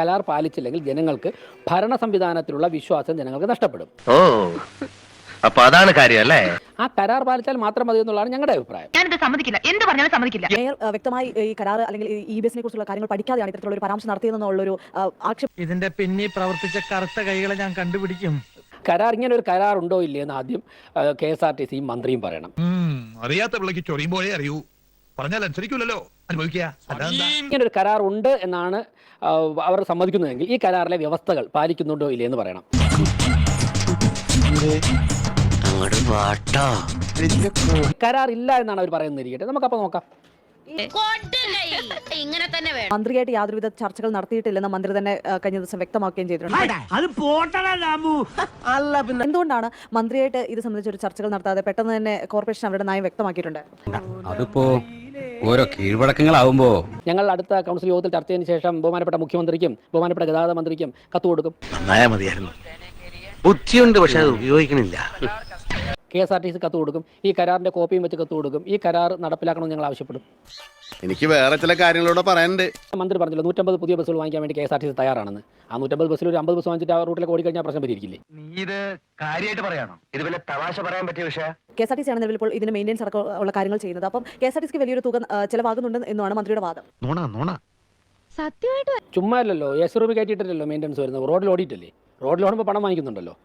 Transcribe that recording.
കരാർ പാലിച്ചില്ലെങ്കിൽ ജനങ്ങൾക്ക് ഭരണ സംവിധാനത്തിലുള്ള വിശ്വാസം ജനങ്ങൾക്ക് നഷ്ടപ്പെടും. അപ്പൊ അതാണ് കാര്യം അല്ലേ? ആ കരാർ പാലിച്ചാൽ മാത്രം മതി എന്നുള്ളതാണ് ഞങ്ങളുടെ അഭിപ്രായം. ഞാനിത് സമ്മതിക്കില്ല. എന്ത് പറഞ്ഞാലും സമ്മതിക്കില്ല. മേയർ വ്യക്തമായി ഈ കരാർ അല്ലെങ്കിൽ ഈ ബസിനെ കുറിച്ചുള്ള കാര്യങ്ങൾ പഠിക്കാതെയാണ് ഇത്തരത്തിലുള്ള ഒരു പരാമർശം നടത്തിയതെന്നുള്ളൊരു ഒരു ആക്ഷേപം ഇതിന്റെ പിന്നിൽ പ്രവർത്തിച്ച കറുത്ത കൈകളെ ഞാൻ കണ്ടുപിടിക്കും. കരാർ ഇങ്ങനെ ഒരു കരാർ ഉണ്ടോ ഇല്ലേ എന്ന് ആദ്യം കെ എസ് ആർ ടി സിയും മന്ത്രിയും പറയണം. അറിയാത്ത പിള്ളക്ക് ചൊറിയുമ്പോഴേ അറിയൂ. പറഞ്ഞാൽ അനുസരിക്കൂലല്ലോ. അനുഭവിക്കുക. ഇങ്ങനെ ഒരു കരാർ ഉണ്ട് എന്നാണ് അവർ സമ്മതിക്കുന്നതെങ്കിൽ ഈ കരാറിലെ വ്യവസ്ഥകൾ പാലിക്കുന്നുണ്ടോ ഇല്ലേ എന്ന് പറയണം. കരാർ ഇല്ല എന്നാണ് അവർ പറയുന്നിരിക്കട്ടെ നമുക്കപ്പോ നോക്കാം. ഇങ്ങനെ തന്നെ വേണം. മന്ത്രിയായിട്ട് യാതൊരുവിധ ചർച്ചകൾ നടത്തിയിട്ടില്ലെന്ന് മന്ത്രി തന്നെ കഴിഞ്ഞ ദിവസം വ്യക്തമാക്കുകയും ചെയ്തിട്ടുണ്ട്. എന്തുകൊണ്ടാണ് മന്ത്രിയായിട്ട് ഇത് സംബന്ധിച്ച് ഒരു ചർച്ചകൾ നടത്താതെ പെട്ടെന്ന് തന്നെ കോർപ്പറേഷൻ അവരുടെ നയം വ്യക്തമാക്കിയിട്ടുണ്ട്? അതിപ്പോ ഓരോ കീഴ്വഴക്കങ്ങളാവുമ്പോ. ഞങ്ങൾ അടുത്ത കൗൺസിൽ യോഗത്തിൽ ചർച്ച ചെയ്തതിനു ശേഷം ബഹുമാനപ്പെട്ട മുഖ്യമന്ത്രിക്കും ബഹുമാനപ്പെട്ട ഗതാഗത മന്ത്രിക്കും കത്ത് കൊടുക്കും. നന്നായാ മതിയായിരുന്നു. ബുദ്ധിയുണ്ട് പക്ഷെ അത് ഉപയോഗിക്കണില്ല. K S R T C കത്ത് കൊടുക്കും. ഈ കരാറിന്റെ കോപ്പിയും വെച്ച് കത്ത് കൊടുക്കും. ഈ കരാർ നടപ്പിലാക്കണമെന്ന് ഞങ്ങൾ ആവശ്യപ്പെടും. എനിക്ക് വേറെ ചില കാര്യങ്ങളോട് പറയാനുണ്ട്. മന്ത്രി പറഞ്ഞില്ല നൂറ്റമ്പത് പുതിയ ബസ്സുകൾ വാങ്ങിക്കാൻ വേണ്ടി K S R T C തയ്യാറാണെന്ന്. ആ നൂറ്റമ്പത് ബസ്സിൽ ഒരു അമ്പത് ബസ് വാങ്ങിച്ചിട്ട് ആ റൂട്ടിലേക്ക് ഓടിക്കഴിഞ്ഞാൽ പ്രശ്നം പരിഹരിക്കില്ലേ? നീ ഇത് കാര്യമായിട്ട് പറയണം? ഇത് വല്ല തമാശ പറയാൻ പറ്റിയ വിഷയ? K S R T C ആണ് നിലവിൽ ഇപ്പോൾ ഇതിന് മെയിന്റെനൻസ് അടക്കം ഉള്ള കാര്യങ്ങൾ ചെയ്യുന്നത്. അപ്പം കെ എസ് ആർ ടി സിക്ക് വലിയൊരു തുക ചിലവാകുന്നുണ്ട് എന്നാണ് മന്ത്രിയുടെ വാദം. നോണ നോണ. സത്യമായിട്ട് ചുമ്മാ അല്ലല്ലോ എസ് റൂമിൽ കയറ്റിയിട്ടല്ലോ മെയിന്റെനൻസ് വരുന്നത്. റോഡിൽ ഓടിയിട്ടല്ലേ? റോഡിൽ ഓടുമ്പോൾ പണം വാങ്ങിക്കുന്നുണ്ടല്ലോ.